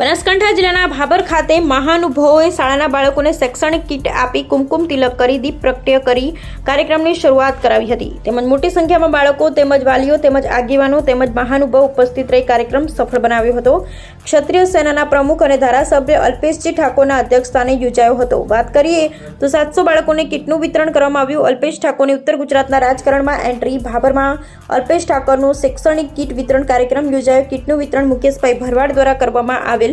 બનાસકાંઠા જિલ્લાના ભાબર ખાતે મહાનુભાવોએ શાળાના બાળકોને શૈક્ષણિક કીટ આપી કુમકુમ તિલક કરી દીપ પ્રગટ્ય કરી કાર્યક્રમની શરૂઆત કરાવી હતી. તેમજ મોટી સંખ્યામાં બાળકો, તેમજ વાલીઓ, તેમજ આગેવાનો, તેમજ મહાનુભાવ ઉપસ્થિત રહી કાર્યક્રમ સફળ બનાવ્યો હતો. ક્ષત્રિય સેનાના પ્રમુખ અને ધારાસભ્ય અલ્પેશજી ઠાકોરના અધ્યક્ષસ્થાને યોજાયો હતો. વાત કરીએ તો સાતસો બાળકોને કીટનું વિતરણ કરવામાં આવ્યું. અલ્પેશ ઠાકોરની ઉત્તર ગુજરાતના રાજકારણમાં એન્ટ્રી ભાભરમાં અલ્પેશ ઠાકોરનું શૈક્ષણિક કીટ વિતરણ કાર્યક્રમ યોજાયો. કીટનું વિતરણ મુકેશભાઈ ભરવાડ દ્વારા કરવામાં આવેલ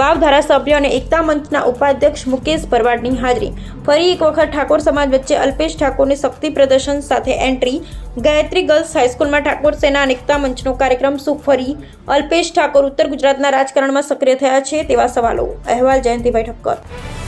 વાવ ધારાસભ્ય અને એકતા મંચના ઉપાધ્યક્ષ મુકેશ પરવાડની હાજરી. ફરી એક વખત ઠાકોર સમાજ વચ્ચે અલ્પેશ ઠાકોરની શક્તિ પ્રદર્શન સાથે એન્ટ્રી. ગાયત્રી ગર્લ્સ હાઈસ્કૂલમાં ઠાકોર સેના અને એકતા મંચનો કાર્યક્રમ શું? ફરી અલ્પેશ ઠાકોર ઉત્તર ગુજરાતના રાજકારણમાં સક્રિય થયા છે તેવા સવાલો. અહેવાલ જયંતિભાઈ ઠક્કર.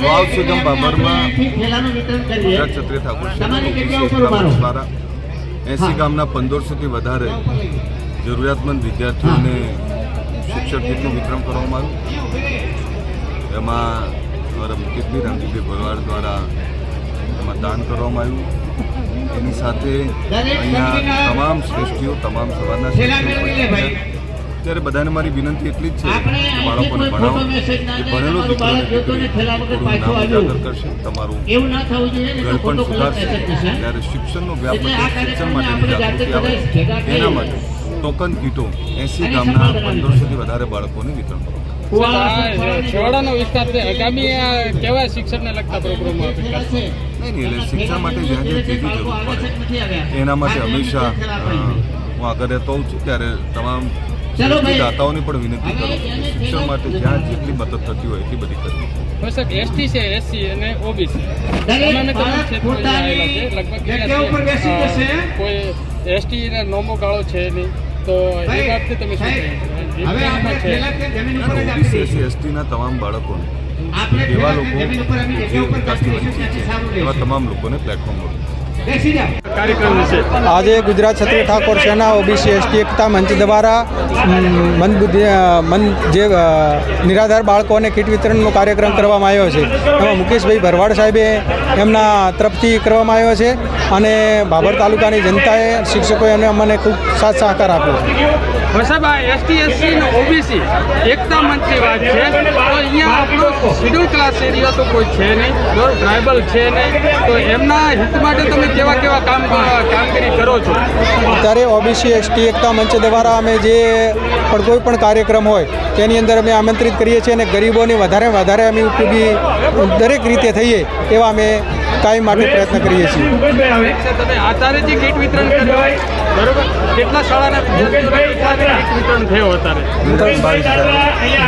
વાવ સુગમ બાબરમાં ક્ષત્રિય ઠાકોર. દ્વારા એસી ગામના પંદરસોથી વધારે જરૂરિયાતમંદ વિદ્યાર્થીઓને શિક્ષણ કીટનું વિતરણ કરવામાં આવ્યું. એમાં અમારા મુકેશભાઈ રામજીભાઈ ભરવાડ દ્વારા એમાં દાન કરવામાં આવ્યું. એની સાથે અહીંયા તમામ શ્રેષ્ઠીઓ તમામ સવારના શ્રેષ્ઠીઓ. ત્યારે બધાને મારી વિનંતી એટલી જ છે કે બાળકોને ભણાવો. કે ભણેલો દીકરો દીકરી નામ ઉજાગર કરશે તમારું એવું ના થવું જોઈએ ને તો ગળપણ ખોટો ખોટો સુધારશે. ત્યારે શિક્ષણનો વ્યાપ એટલે આ વધે શિક્ષણ માટેની જાગૃતિ આવે એના માટે ટોકન કીટો એસી ગામના પંદરસોથી વધારે બાળકોને વિતરણ કરો. છેવાડાનો વિસ્તાર છે. આગામી કેવા શિક્ષણને લગતા પ્રોગ્રામો નહીં નહીં એટલે શિક્ષણ માટે જ્યાં જ્યાં જેટલી જરૂર પડે. એના માટે હંમેશા હું આગળ રહેતો હોઉં છું ત્યારે તમામ દાતાઓને પણ વિનંતી કરું. છું કે શિક્ષણ માટે જ્યાં જેટલી મદદ થતી હોય એટલી બધી કરવી. એસટી છે એસસી અને ઓબીસી લગભગ કોઈ એસટીના નોમો ગાળો છે નહીં. તો એ બાબતે તમે શું ઓબીસી એસસી એસટીના તમામ બાળકોને. એવા લોકો એવા તમામ લોકોને પ્લેટફોર્મ મળે આજે ગુજરાત ક્ષત્રિય ઠાકોર સેના ઓબીસી એસટી એકતા મંચ દ્વારા મન મન જે નિરાધાર બાળકોને કીટ વિતરણનો કાર્યક્રમ કરવામાં આવ્યો છે. એમાં મુકેશભાઈ ભરવાડ સાહેબે એમના તરફથી કરવામાં આવ્યો છે અને બાબર તાલુકાની જનતાએ શિક્ષકોએ અને અમને ખૂબ સાથ સહકાર આપ્યો. છે સાહેબ આ એસટી એસસી ઓબીસી એકતા મંચની વાત છે. તો અહીંયા શિડ્યુલ ક્લાસ એરિયા તો કોઈ છે નહીં. ટ્રાઇબલ છે નહીં તો એમના હિત માટે તમે કેવા કેવા કામ કામગીરી કરો છો? ત્યારે ઓબીસી એસટી એકતા મંચ દ્વારા અમે જે પણ કોઈ પણ કાર્યક્રમ હોય તેની અંદર અમે આમંત્રિત કરીએ છીએ અને ગરીબોને વધારે વધારે અમે ઉપયોગી દરેક રીતે થઈએ એવા અમે કાયમ માટે પ્રયત્ન કરીએ છીએ. તમે આધારે જે કીટ વિતરણ કર્યું બરોબર? કેટલા શાળાના વિદ્યાર્થીઓને કેટલા કીટ વિતરણ થયો અત્યારે.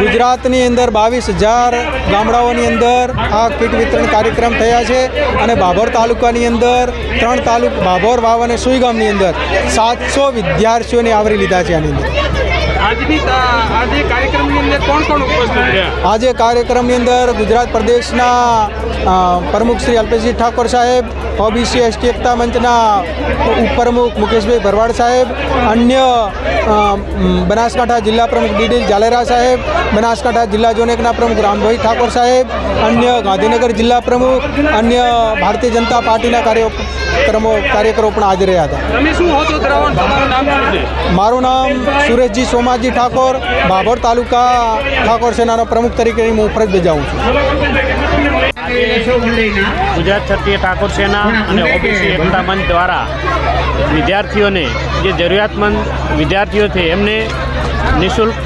ગુજરાતની અંદર બાવીસ હજાર ગામડાઓની અંદર આ કીટ વિતરણ કાર્યક્રમ થયા છે અને બાભોર તાલુકાની અંદર ત્રણ તાલુક બાભોર વાવ અને સુઈ ગામની અંદર સાતસો વિદ્યાર્થીઓને આવરી લીધા છે આની અંદર. આજની આજે કાર્યક્રમની અંદર કોણ કોણ ઉપસ્થિત રહ્યા? આજે કાર્યક્રમની અંદર ગુજરાત પ્રદેશના પ્રમુખ શ્રી અલ્પેશજી ઠાકોર સાહેબ ઓબીસી એસટી એકતા મંચના ઉપપ્રમુખ મુકેશભાઈ ભરવાડ સાહેબ અન્ય બનાસકાંઠા જિલ્લા પ્રમુખ ડીડી જાલેરા સાહેબ બનાસકાંઠા જિલ્લા જોનેકના પ્રમુખ રામભાઈ ઠાકોર સાહેબ અન્ય ગાંધીનગર જિલ્લા પ્રમુખ અન્ય ભારતીય જનતા પાર્ટીના કાર્યક્રમો કાર્યકરો પણ હાજર રહ્યા હતા. મારું નામ સુરેશજી સોમાજી ઠાકોર ભાભોર તાલુકા ઠાકોર સેનાના પ્રમુખ તરીકે હું ફરજ બજાવું છું. ગુજરાત ક્ષત્રિય ઠાકોર સેના અને ઓબીસી એકતા મંચ દ્વારા વિદ્યાર્થીઓને જે જરૂરિયાતમંદ વિદ્યાર્થીઓ છે, એમને નિઃશુલ્ક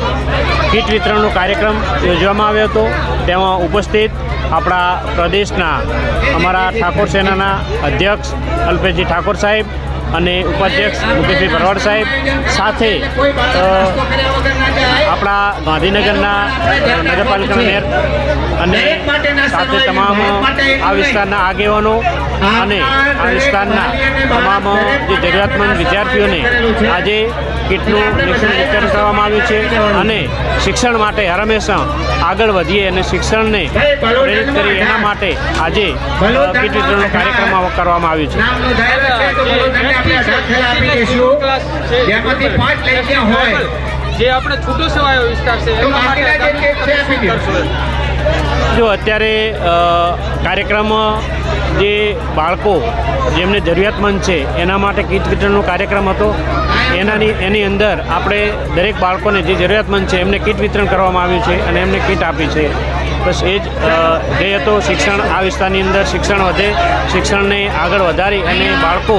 કીટ વિતરણનો કાર્યક્રમ યોજવામાં આવ્યો હતો તેમાં ઉપસ્થિત આપણા પ્રદેશના અમારા ઠાકોર સેનાના અધ્યક્ષ અલ્પેશજી ઠાકોર સાહેબ અને ઉપાધ્યક્ષ મુકેશભાઈ ભરવાડ સાહેબ સાથે આપણા ગાંધીનગરના નગરપાલિકાના મેયર અને સાથે તમામ આ વિસ્તારના આગેવાનો અને આ વિસ્તારના તમામ જે જરૂરિયાતમંદ વિદ્યાર્થીઓને આજે કીટનું વિતરણ કરવામાં આવ્યું છે અને શિક્ષણ માટે હરમેશા આગળ વધીએ અને શિક્ષણને પ્રેરિત કરીએ એના માટે આજે કીટ વિતરણનો કાર્યક્રમ કરવામાં આવ્યું છે. જેમાંથી પાંચ હોય. જે આપણે છૂટો છવાયો વિસ્તાર છે એના માટે જે અત્યારે કાર્યક્રમ, જે બાળકો, જેમને જરૂરિયાતમંદ છે, એના માટે કીટ વિતરણનો કાર્યક્રમ હતો. એનાની, એની અંદર આપણે દરેક બાળકોને જે જરૂરિયાતમંદ છે, એમને કીટ વિતરણ કરવામાં આવ્યું છે અને એમને કીટ આપી છે. બસ એ જ ધ્યેય હતો શિક્ષણ, આ વિસ્તારની અંદર શિક્ષણ વધે, શિક્ષણને આગળ વધારી અને બાળકો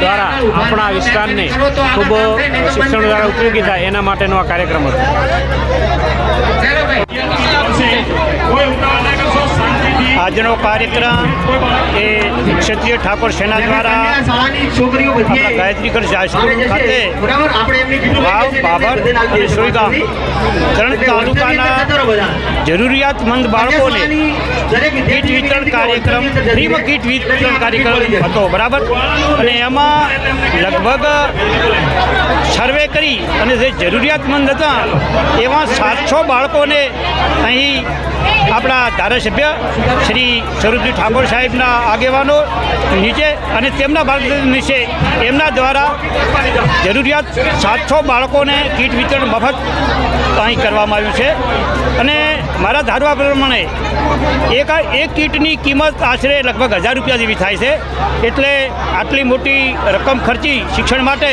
દ્વારા આપણા વિસ્તારને ખૂબ શિક્ષણ દ્વારા ઉપયોગી થાય એના માટેનો આ કાર્યક્રમ હતો. gente. Foi o cara. આજનો કાર્યક્રમ એ ક્ષત્રિય ઠાકોર સેના દ્વારા ગાયત્રીકર હાઈસ્કૂલ ખાતે ભાવ વાવ, બાબર અને સોયગામ ત્રણ તાલુકાના. જરૂરિયાતમંદ બાળકોને કીટ વિતરણ કાર્યક્રમ ફ્રીમાં કીટ વિતરણ કાર્યક્રમ હતો બરાબર? અને એમાં લગભગ સર્વે કરી અને જે જરૂરિયાતમંદ હતા એવા સાતસો બાળકોને અહીં આપણા ધારાસભ્ય શ્રી સ્વરૂપજી ઠાકોર સાહેબના આગેવાનો નીચે અને તેમના માર્ગદર્શન નીચે એમના દ્વારા જરૂરિયાત સાતસો બાળકોને કીટ વિતરણ મફત અહીં કરવામાં આવ્યું છે. અને મારા ધારવા પ્રમાણે એક એક કીટની કિંમત આશરે લગભગ હજાર રૂપિયા જેવી થાય છે. એટલે આટલી મોટી રકમ ખર્ચી શિક્ષણ માટે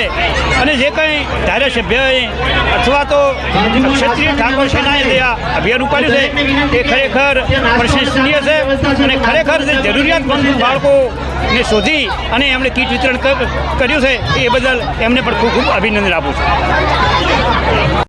અને જે કંઈ ધારાસભ્યએ અથવા તો ક્ષત્રિય ઠાકોર સેનાએ જે આ અભિયાન ઉપાડ્યું છે, એ ખરેખર પ્રશંસનીય છે અને ખરેખર જે જરૂરિયાતમંદ બાળકોને શોધી અને એમણે કીટ વિતરણ કર્યું છે, એ બદલ એમને પણ ખૂબ ખૂબ અભિનંદન આપું છું.